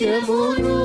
సత్యమును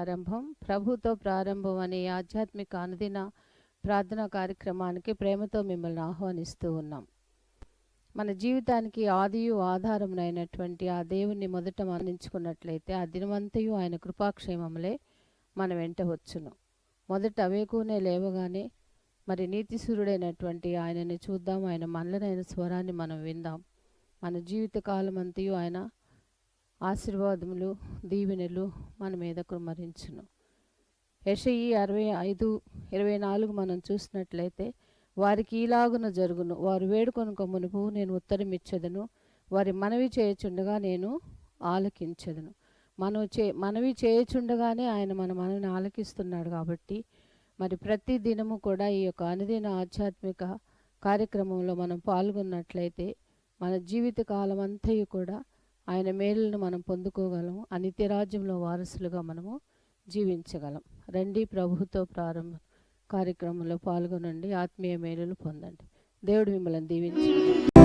ప్రారంభం. ప్రభుతో ప్రారంభం అనే ఆధ్యాత్మిక అనుదిన ప్రార్థనా కార్యక్రమానికి ప్రేమతో మిమ్మల్ని ఆహ్వానిస్తూ ఉన్నాం. మన జీవితానికి ఆదియు ఆధారమునైనటువంటి ఆ దేవుణ్ణి మొదట మరణించుకున్నట్లయితే ఆ దినమంతయు ఆయన కృపాక్షేమములే మన వెంట వచ్చును. మొదట అవేకునే లేవగానే మరి నీతిసూరుడైనటువంటి ఆయనని చూద్దాం. ఆయన మనలనైన స్వరాన్ని మనం విందాం. మన జీవిత అంతయు ఆయన ఆశీర్వాదములు దీవెనలు మన మీద కుమరించును యషయి అరవై ఐదు ఇరవై నాలుగు మనం చూసినట్లయితే వారికి ఈలాగున జరుగును. వారు వేడుకొనుక మునుపు నేను ఉత్తరం ఇచ్చేదను వారి మనవి చేయుచుండగా నేను ఆలకించదును. మనం చే మనవి చేయుచుండగానే ఆయన మన మనవిని ఆలకిస్తున్నాడు కాబట్టి మరి ప్రతి దినము కూడా ఈ యొక్క అనుదిన ఆధ్యాత్మిక కార్యక్రమంలో మనం పాల్గొన్నట్లయితే మన జీవిత కాలం అంతయు కూడా ఆయన మేలును మనం పొందుకోగలము. అనిత్యరాజ్యంలో వారసులుగా మనము జీవించగలం. రండి ప్రభుతో ప్రారంభ కార్యక్రమంలో పాల్గొనండి. ఆత్మీయ మేలులు పొందండి. దేవుడు మిమ్మల్ని దీవించండి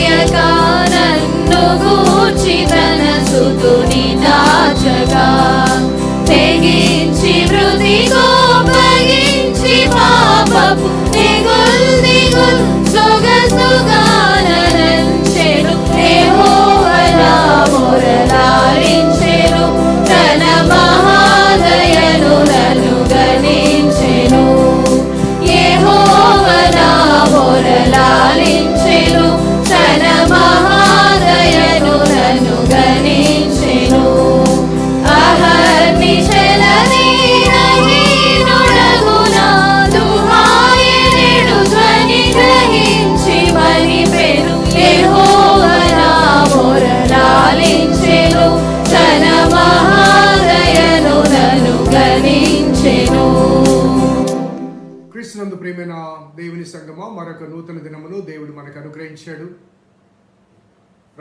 త్రోయక నన్ను గూర్చి తన సుతుని దాచగా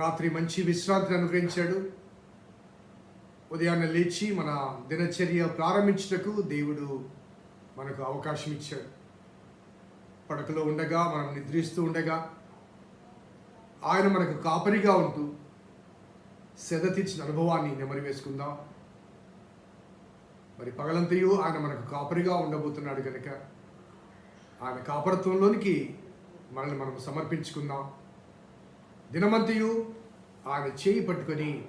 రాత్రి మంచి విశ్రాంతిని అనుగ్రహించాడు. ఉదయాన్నే లేచి మన దినచర్య ప్రారంభించుటకు దేవుడు మనకు అవకాశం ఇచ్చాడు. పడకలో ఉండగా మనం నిద్రిస్తూ ఉండగా ఆయన మనకు కాపరిగా ఉంటూ సెదతీర్చిన అనుభవాన్ని నెమరి వేసుకుందాం. మరి పగలంతయు ఆయన మనకు కాపరిగా ఉండబోతున్నాడు కనుక ఆయన కాపరత్వంలోనికి మనల్ని మనం సమర్పించుకుందాం. దినమంతయు ఆయన చేయి పట్టుకొని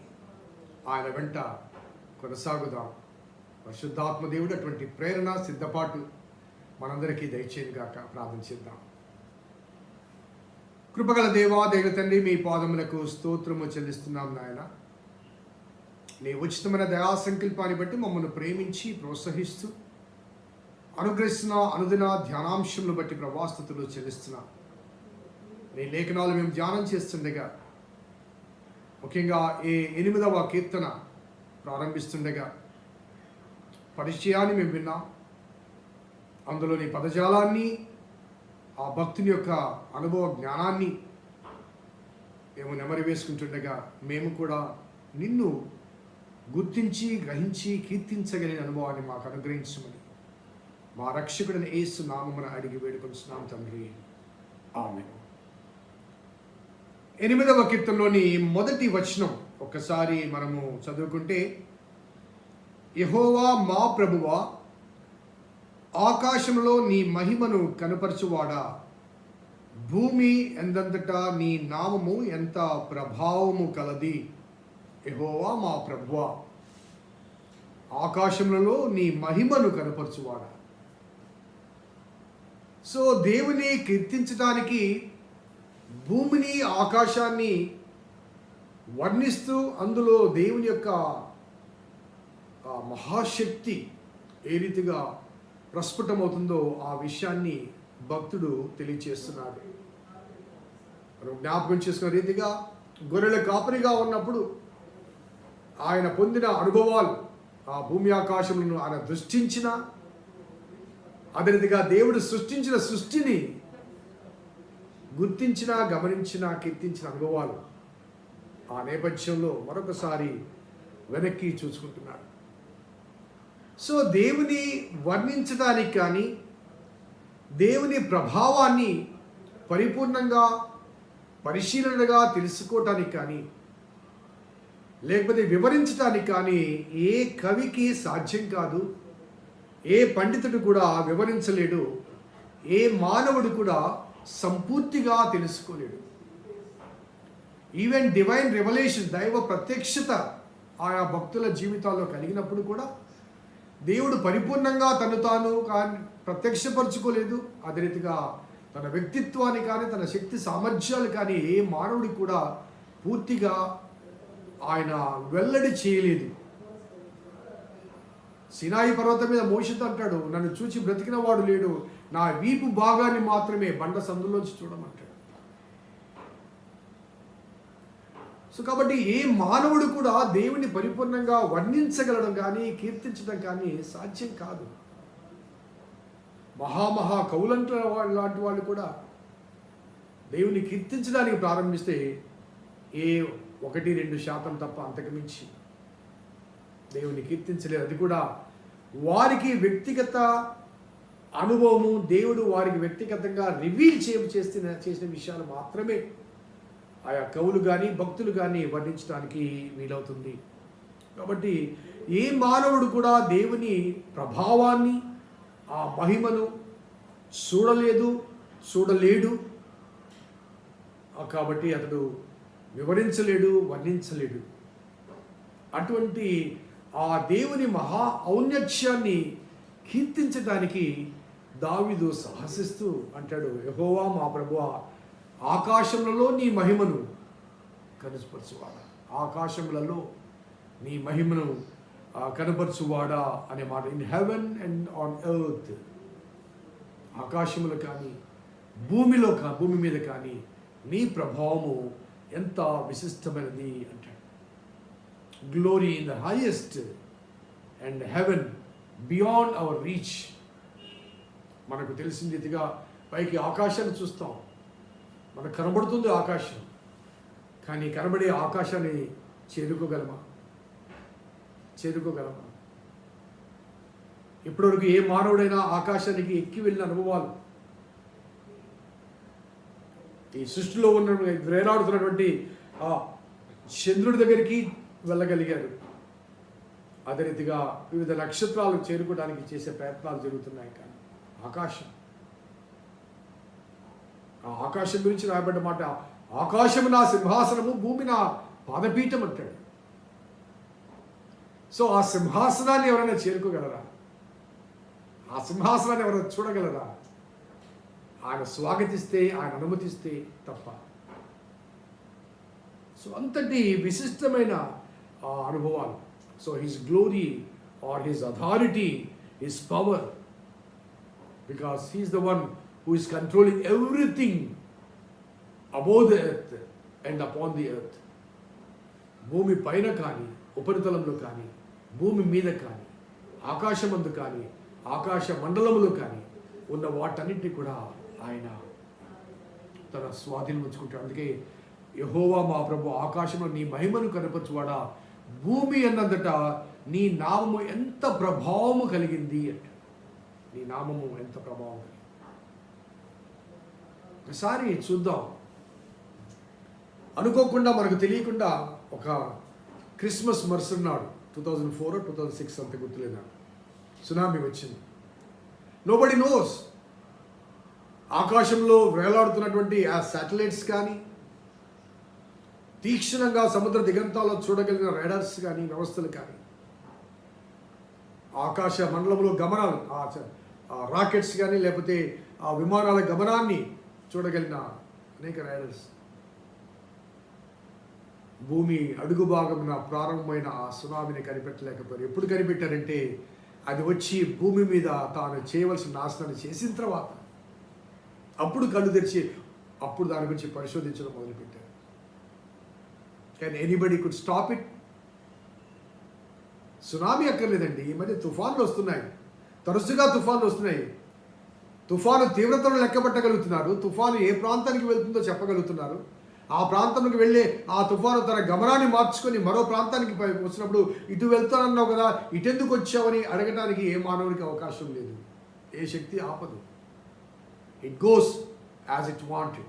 ఆయన వెంట కొనసాగుదాం. పరిశుద్ధాత్మ దేవుడు అటువంటి ప్రేరణ సిద్ధపాటు మనందరికీ దయచేది గాక. ప్రార్థన చేద్దాం. కృపగల దేవా దేవ తండ్రి మీ పాదములకు స్తోత్రము చెల్లిస్తున్నాం నాయన. నీ ఉచితమైన దయా సంకల్పాన్ని బట్టి మమ్మల్ని ప్రేమించి ప్రోత్సహిస్తూ అనుగ్రహిస్తున్న అనుదిన ధ్యానాంశములు బట్టి ప్రభాస్తుతులు చెల్లిస్తున్నాం. నీ లేఖనాలు మేము ధ్యానం చేస్తుండగా ముఖ్యంగా ఏ ఎనిమిదవ కీర్తన ప్రారంభిస్తుండగా పరిచయాన్ని మేము విన్నాం. అందులోని పదజాలాన్ని ఆ భక్తుని యొక్క అనుభవ జ్ఞానాన్ని మేము నెమరి వేసుకుంటుండగా మేము కూడా నిన్ను గుర్తించి గ్రహించి కీర్తించగలిగిన అనుభవాన్ని మాకు అనుగ్రహించమని మా రక్షకుడిని ఏసు నామమున అడిగి వేడుకొనిస్తున్నాం తండ్రి. ఆమె ఎనిమిదవ కీర్తనలోని మొదటి వచనం. ఒకసారి మనము చదువుకుంటే యహోవా మా ప్రభువా ఆకాశంలో నీ మహిమను కనపరచువాడా? భూమి ఎందంతటా నీ నామము ఎంత ప్రభావము కలది? యహోవా మా ప్రభువా ఆకాశంలో నీ మహిమను కనపరచువాడా? సో దేవుని కీర్తించడానికి భూమిని ఆకాశాన్ని వర్ణిస్తూ అందులో దేవుని యొక్క మహాశక్తి ఏ రీతిగా ప్రస్ఫుటమవుతుందో ఆ విషయాన్ని భక్తుడు తెలియచేస్తున్నాడు. మనం జ్ఞాపకం చేసుకున్న రీతిగా గొర్రెల కాపరిగా ఉన్నప్పుడు ఆయన పొందిన అనుభవాలు ఆ భూమి ఆకాశములను ఆయన దృష్టించిన అదే రీతిగా దేవుడు సృష్టించిన సృష్టిని గుర్తించిన గమనించిన కీర్తించిన అనుభవాలు ఆ నేపథ్యంలో మరొకసారి వెనక్కి చూసుకుంటున్నాడు. సో దేవుని వర్ణించడానికి కానీ దేవుని ప్రభావాన్ని పరిపూర్ణంగా పరిశీలనగా తెలుసుకోవటానికి కానీ లేకపోతే వివరించడానికి కానీ ఏ కవికి సాధ్యం కాదు ఏ పండితుడు కూడా వివరించలేడు ఏ మానవుడు కూడా సంపూర్తిగా తెలుసుకోలేడు. ఈవెన్ డివైన్ రెవల్యూషన్ దైవ ప్రత్యక్షత ఆయా భక్తుల జీవితాల్లో కలిగినప్పుడు కూడా దేవుడు పరిపూర్ణంగా తను తాను కానీ ప్రత్యక్షపరచుకోలేదు. అదే రీతిగా తన వ్యక్తిత్వాన్ని కానీ తన శక్తి సామర్థ్యాలు కానీ ఏ మానవుడికి కూడా పూర్తిగా ఆయన వెల్లడి చేయలేదు. సినాయి పర్వతం మీద మోషిత్ అంటాడు నన్ను చూచి బ్రతికిన వాడు లేడు. నా వీపు భాగాన్ని మాత్రమే బండ సందులోంచి చూడమంటాడు. సో కాబట్టి ఏ మానవుడు కూడా దేవుని పరిపూర్ణంగా వర్ణించగలడం కానీ కీర్తించడం కానీ సాధ్యం కాదు. మహామహా కవులంట వాళ్ళు లాంటి వాళ్ళు కూడా దేవుని కీర్తించడానికి ప్రారంభిస్తే ఏ ఒకటి రెండు శాతం తప్ప అంతకుమించి దేవుని కీర్తించలేదు. అది కూడా వారికి వ్యక్తిగత అనుభవము దేవుడు వారికి వ్యక్తిగతంగా రివీల్ చే చేసిన చేసిన విషయాలు మాత్రమే. ఆయా కవులు కానీ భక్తులు కానీ వర్ణించడానికి వీలవుతుంది. కాబట్టి ఏ మానవుడు కూడా దేవుని ప్రభావాన్ని ఆ మహిమను చూడలేదు చూడలేడు. కాబట్టి అతడు వివరించలేడు వర్ణించలేడు. అటువంటి ఆ దేవుని మహా ఔన్నత్యాన్ని కీర్తించడానికి దావిదు సాహసిస్తూ అంటాడు యహోవా మా ప్రభువా ఆకాశములలో నీ మహిమను కనుపరచువాడా? ఆకాశములలో నీ మహిమను కనపరచువాడా? అనే మాట. In heaven and on earth ఆకాశములు కానీ భూమిలో కా భూమి మీద కానీ నీ ప్రభావము ఎంత విశిష్టమైనది? అంటాడు. Glory in the highest and heaven beyond our reach మనకు తెలిసిన రీతిగా పైకి ఆకాశాన్ని చూస్తాం. మనకు కనబడుతుంది ఆకాశం. కానీ కనబడే ఆకాశాన్ని చేరుకోగలమా? చేరుకోగలమా? ఇప్పటివరకు ఏ మానవుడైనా ఆకాశానికి ఎక్కి వెళ్ళిన అనుభవాలు? ఈ సృష్టిలో ఉన్న వేలాడుతున్నటువంటి ఆ చంద్రుడి దగ్గరికి వెళ్ళగలిగారు అదే రీతిగా వివిధ నక్షత్రాలు చేరుకోవడానికి చేసే ప్రయత్నాలు జరుగుతున్నాయి కానీ. ఆకాశం. ఆ ఆకాశం గురించి రాయబడ్డ మాట ఆకాశము నా సింహాసనము భూమి నా పాదపీఠం అంటాడు. సో ఆ సింహాసనాన్ని ఎవరైనా చేరుకోగలరా? ఆ సింహాసనాన్ని ఎవరైనా చూడగలరా? ఆయన స్వాగతిస్తే ఆయన అనుమతిస్తే తప్ప. సో అంతటి విశిష్టమైన ఆ అనుభవాలు. So his glory or his authority his power because he's the one who is controlling everything above the earth and upon the earth భూమి పైన కానీ ఉపరితలంలో కానీ భూమి మీద కానీ ఆకాశమందు కానీ ఆకాశ మండలంలో కానీ ఉన్న వాటన్నిటిని కూడా ఆయన తన స్వాధీనం ఉంచుకుంటాడు. అందుకే యహోవా మా ప్రభు ఆకాశంలో నీ మహిమను కనపరచువాడా? భూమి అన్నంతట నీ నామము ఎంత ప్రభావము కలిగింది అంట నీ నామము ఎంత ప్రభావం కలిగింది ఒకసారి చూద్దాం. అనుకోకుండా మనకు తెలియకుండా ఒక Christmas మరుసన్నాడు two thousand four two thousand six అంత గుర్తులేదా? సునామీ వచ్చింది. నోబడి నోస్ ఆకాశంలో వేలాడుతున్నటువంటి ఆ శాటిలైట్స్ కానీ తీక్షణంగా సముద్ర దిగంతాల్లో చూడగలిగిన రైడర్స్ కానీ వ్యవస్థలు కానీ ఆకాశ మండలంలో గమనాలు ఆచారం రాకెట్స్ కానీ లేకపోతే ఆ విమానాల గమనాన్ని చూడగలిగిన అనేక రైడర్స్. భూమి అడుగు భాగమున ప్రారంభమైన ఆ సునామీని కనిపెట్టలేకపోయారు. ఎప్పుడు కనిపెట్టారంటే అది వచ్చి భూమి మీద తాను చేయవలసిన నాశనాన్ని చేసిన తర్వాత అప్పుడు కళ్ళు తెరిచి అప్పుడు దాని గురించి పరిశోధించడం మొదలుపెట్టారు. కానీ anybody could stop it tsunami అక్కర్లేదండి. ఈ మధ్య తుఫాన్లు వస్తున్నాయి. తరచుగా తుఫాన్లు వస్తున్నాయి. తుఫాను తీవ్రతను లెక్కబట్టగలుగుతున్నారు తుఫాను ఏ ప్రాంతానికి వెళ్తుందో చెప్పగలుగుతున్నారు. ఆ ప్రాంతంలోకి వెళ్ళే ఆ తుఫాను తన గమనాన్ని మార్చుకొని మరో ప్రాంతానికి వచ్చినప్పుడు ఇటు వెళ్తానన్నావు కదా ఇటెందుకు వచ్చావని అడగటానికి ఏ మానవునికి అవకాశం లేదు. ఏ శక్తి ఆపదు. It goes as it wanted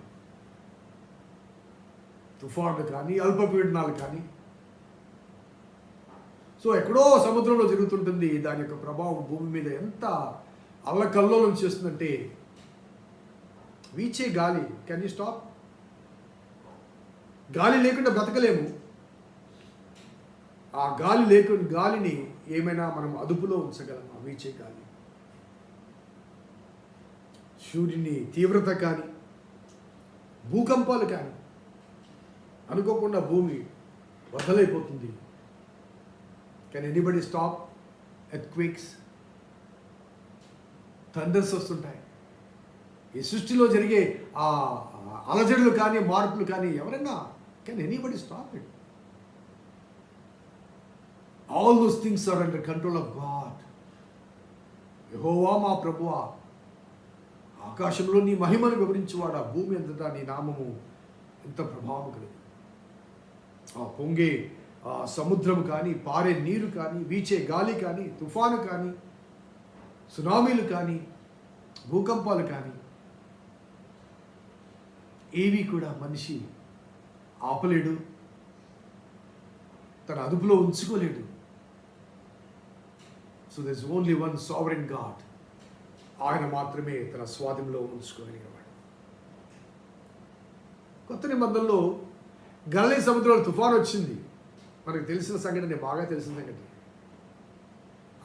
తుఫాన్లు కానీ అల్పపీడనాలు కానీ సో ఎక్కడో సముద్రంలో జరుగుతుంటుంది దాని యొక్క ప్రభావం భూమి మీద ఎంత అల్లకల్లోలం చేస్తుందంటే వీచే గాలి. కెన్ యూ స్టాప్ గాలి లేకుండా బ్రతకలేము. ఆ గాలి లేకుండా గాలిని ఏమైనా మనం అదుపులో ఉంచగలమా? వీచే గాలి. సూర్యుని తీవ్రత కానీ భూకంపాలు కానీ అనుకోకుండా భూమి వదలైపోతుంది. Can anybody stop earthquakes thunders వస్తుంటాయి. ఈ సృష్టిలో జరిగే ఆ అలజడులు కానీ మార్పులు కానీ ఎవరైనా can anybody stop it all those things are under control of God Jehovah మా ప్రభువా ఆకాశంలో నీ మహిమను వివరించువాడా భూమి అంతటా నీ నామము ఎంత ప్రభావం కలిగి ఆ పొంగే సముద్రం కానీ పారే నీరు కానీ వీచే గాలి కానీ తుఫాను కానీ సునామీలు కానీ భూకంపాలు కానీ ఏవి కూడా మనిషి ఆపలేడు తన అదుపులో ఉంచుకోలేడు. So this only one sovereign God ఆయన మాత్రమే తన స్వాధీనంలో ఉంచుకోగలిగేవాడు కొత్త నిబంధనలో గల్లీ సముద్రంలో తుఫాన్ వచ్చింది. మనకు తెలిసిన సంఘటన బాగా తెలిసిన సంఘటన.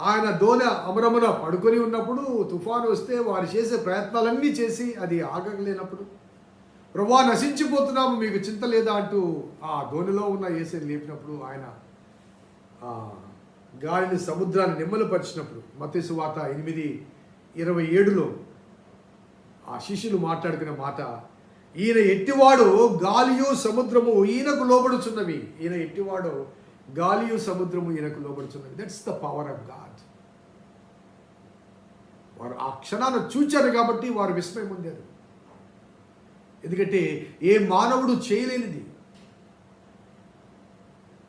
ఆయన దోన అమరమున పడుకొని ఉన్నప్పుడు తుఫాను వస్తే వారు చేసే ప్రయత్నాలన్నీ చేసి అది ఆగలేనప్పుడు ప్రభా నశించిపోతున్నాము మీకు చింత లేదా? అంటూ ఆ ధోనిలో ఉన్న ఏసీని లేపినప్పుడు ఆయన గాలిని సముద్రాన్ని నిమ్మలపరిచినప్పుడు మతేసు వాత ఎనిమిది ఇరవై ఏడులో ఆ శిష్యులు మాట్లాడుకునే మాట ఈయన ఎట్టివాడు గాలియు సముద్రము ఈయనకు లోబడుచున్నవి. ఈయన ఎట్టివాడు గాలియు సముద్రము ఈయనకు లోబడుచున్నవి. That's the power of God వారు ఆ క్షణాన్ని చూచారు కాబట్టి వారు విస్మయం పొందారు. ఎందుకంటే ఏ మానవుడు చేయలేనిది.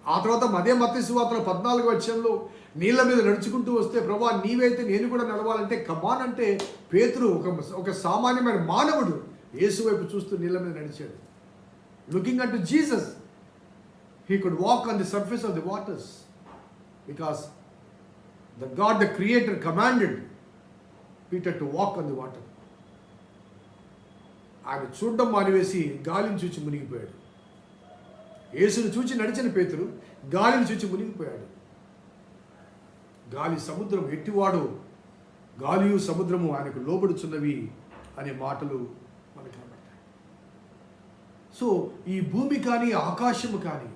ఆ తర్వాత మదే మత్స్య పద్నాలుగు వచ్చంలో నీళ్ళ మీద నడుచుకుంటూ వస్తే ప్రభా నీవైతే నేను కూడా నడవాలంటే కమాన్ అంటే పేతురు ఒక ఒక సామాన్యమైన మానవుడు యేసు వైపు చూస్తూ నీళ్ళ మీద నడిచాడు. Looking at Jesus he could walk on the surface of the waters because the God the creator commanded Peter to walk on the water ఆయన చూడడం మానివేసి గాలిని చూచి మునిగిపోయాడు. యేసును చూచి నడిచిన పేతురు గాలిని చూచి మునిగిపోయాడు. గాలి సముద్రం ఎట్టివాడు గాలియు సముద్రము ఆయనకు లోబడుచున్నవి అనే మాటలు సో ఈ భూమి కానీ ఆకాశము కానీ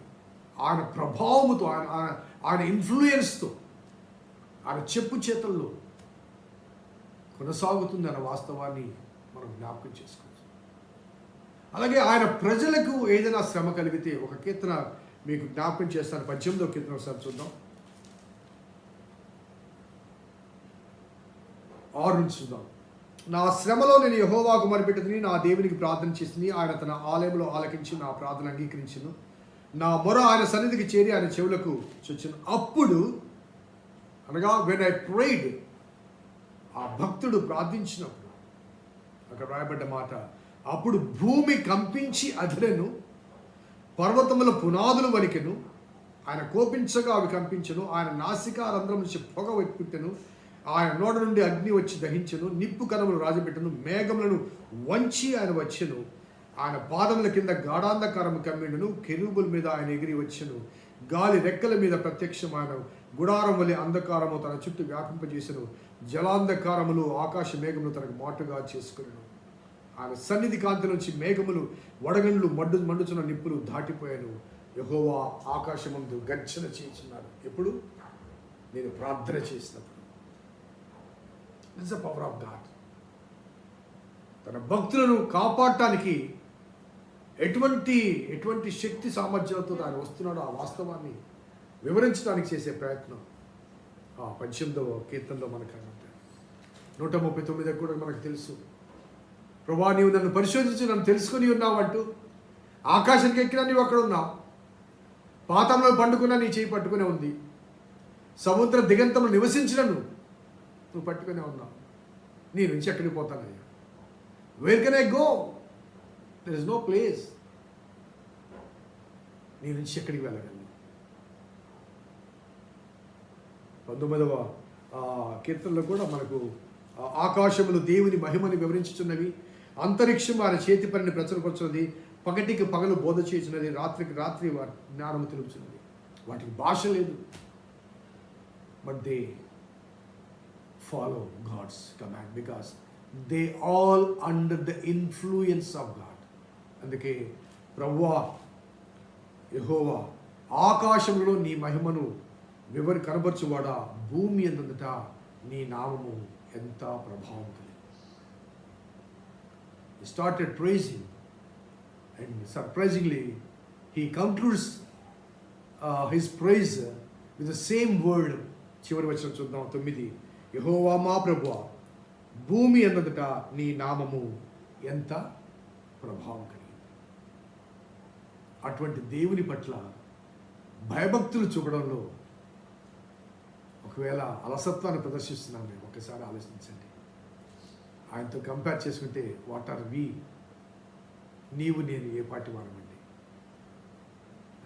ఆయన ప్రభావముతో ఆయన ఆయన- ఆయన ఇన్ఫ్లుయెన్స్తో ఆయన చెప్పు చేతల్లో కొనసాగుతుంది అన్న వాస్తవాన్ని మనం జ్ఞాపకం చేసుకోవచ్చు. అలాగే ఆయన ప్రజలకు ఏదైనా శ్రమ కలిగితే ఒక కీర్తన మీకు జ్ఞాపకం చేస్తాను. పద్దెనిమిదో కీర్తన ఒకసారి చూద్దాం. ఆరు నుంచి చూద్దాం. నా శ్రమలో నేను యహోవాకు మరిపెట్టుకుని నా దేవునికి ప్రార్థన చేసింది ఆయన తన ఆలయంలో ఆలకించి నా ప్రార్థన అంగీకరించను. నా మొర ఆయన సన్నిధికి చేరి ఆయన చెవులకు చొచ్చును అప్పుడు అనగా వెన్ ఐ ప్రైడ్ ఆ భక్తుడు ప్రార్థించినప్పుడు అక్కడ రాయబడ్డ మాట అప్పుడు భూమి కంపించి అదిరెను పర్వతముల పునాదులు వణికెను ఆయన కోపించగా అవి కంపించను ఆయన నాసికా రంధ్రం నుంచి పొగ వెట్టుపెట్టెను ఆయన నోట నుండి అగ్ని వచ్చి దహించను నిప్పు కనములు రాజపెట్టెను మేఘములను వంచి ఆయన వచ్చెను. ఆయన పాదముల కింద గాఢాంధకారము కమ్మిండును కెరూబుల మీద ఆయన ఎగిరి వచ్చెను. గాలి రెక్కల మీద ప్రత్యక్షమైన గుడారం వలె అంధకారము తన చుట్టూ వ్యాపింపజేసను. జలాంధకారములు ఆకాశ మేఘములు తనకు మాటుగా చేసుకున్నాను ఆయన సన్నిధి కాంతి నుంచి మేఘములు వడగండ్లు మడ్డు మండుచున్న నిప్పులు దాటిపోయాను. యహోవా ఆకాశమందు గర్జన చేయించున్నాడు. ఎప్పుడు? నేను ప్రార్థన చేసినప్పుడు. It's the power of God తన భక్తులను కాపాడటానికి ఎటువంటి ఎటువంటి శక్తి సామర్థ్యాలతో ఆయన వస్తున్నాడో ఆ వాస్తవాన్ని వివరించడానికి చేసే ప్రయత్నం ఆ పద్దెనిమిదవ కీర్తనలో మనకు కనబడతాయి నూట ముప్పై తొమ్మిది కూడా మనకు తెలుసు. ప్రభా నీవు నన్ను పరిశోధించి నన్ను తెలుసుకుని ఉన్నావంటూ ఆకాశానికి ఎక్కినా నీవు అక్కడ ఉన్నావు. పాతంలో పండుకున్నా నీ చేయి పట్టుకునే ఉంది. సముద్ర దిగంతంలో నివసించినను నువ్వు పట్టుకునే ఉన్నావు. నీ నుంచి ఎక్కడికి పోతానయ్యా? Where can I go there is no place నీ నుంచి ఎక్కడికి వెళ్ళగలను? పంతొమ్మిదవ కీర్తనలో కూడా మనకు ఆకాశములు దేవుని మహిమని వివరించుచున్నవి. అంతరిక్షం వారి చేతి పనిని ప్రచురపరుచున్నది. పగటికి పగలు బోధ చేసినది రాత్రికి రాత్రి వారి జ్ఞానము తెలుపుచున్నది. వాటికి భాష లేదు. But they follow God's command because they all under the influence of God అందుకే ప్రవ్వా యహోవా ఆకాశంలో నీ మహిమను వివరి కనబరచువాడా భూమి ఎందుట నీ నామము ఎంత ప్రభావం కలిగి started praising and surprisingly he concludes his praise with the same word చివరి వచ్చిన చూద్దాం తొమ్మిది. యహోవా మా ప్రభువా భూమి అన్నదట నీ నామము ఎంత ప్రభావం కలిగింది. అటువంటి దేవుని పట్ల భయభక్తులు చూపడంలో ఒకవేళ అలసత్వాన్ని ప్రదర్శిస్తున్నాం మేము ఒకసారి ఆలోచించండి. ఆయనతో కంపేర్ చేసుకుంటే వాట్ ఆర్ వి నీవు నేను ఏ పాటి వాడమండి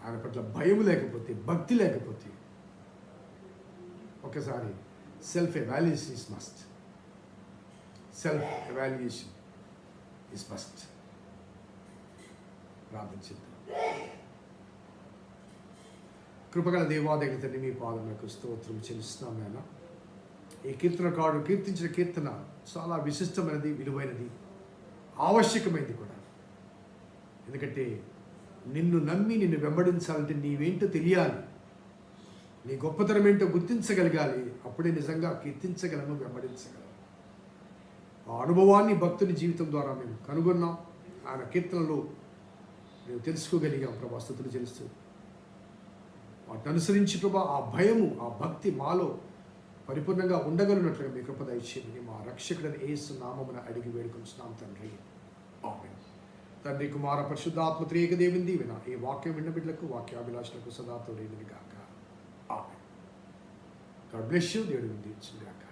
ఆయన పట్ల భయం లేకపోతే భక్తి లేకపోతే ఒకసారి self evaluation is must self evaluation is must ప్రార్థించింది కృపగల దేవాదయ తండ్రి మీ పాదములకు స్తోత్రం చెల్లిస్తున్నాం నేను ఈ కీర్తనకారుడు కీర్తించిన కీర్తన చాలా విశిష్టమైనది విలువైనది ఆవశ్యకమైనది కూడా. ఎందుకంటే నిన్ను నమ్మి నిన్ను వెంబడించాలంటే నీవేంటో తెలియాలి. నీ గొప్పతనం ఏంటో గుర్తించగలగాలి. అప్పుడే నిజంగా కీర్తించగలను వెంబడించగలము. ఆ అనుభవాన్ని భక్తుని జీవితం ద్వారా మేము కనుగొన్నాం. ఆయన కీర్తనలో మేము తెలుసుకోగలిగాం ప్రభా స్థుతులు తెలుస్తూ వాటిని అనుసరించి ప్రభా ఆ భయము ఆ భక్తి మాలో పరిపూర్ణంగా ఉండగలిగినట్లుగా మీ కృప దయచేయండి మా రక్షకుడని ఏసు నామమున అడిగి వేడుకొంచున్నాం తండ్రి. ఆమేన్. తండ్రి కుమార పరిశుద్ధాత్మ త్రియక దేవుని దీవెన. ఈ వాక్యం విన్న బిడ్డలకు వాక్యాభిలాషులకు సదా తోడేదిని గాక. ఆమె. గాడ్ బ్లెస్ యూ దేవుడు దీవించుగాక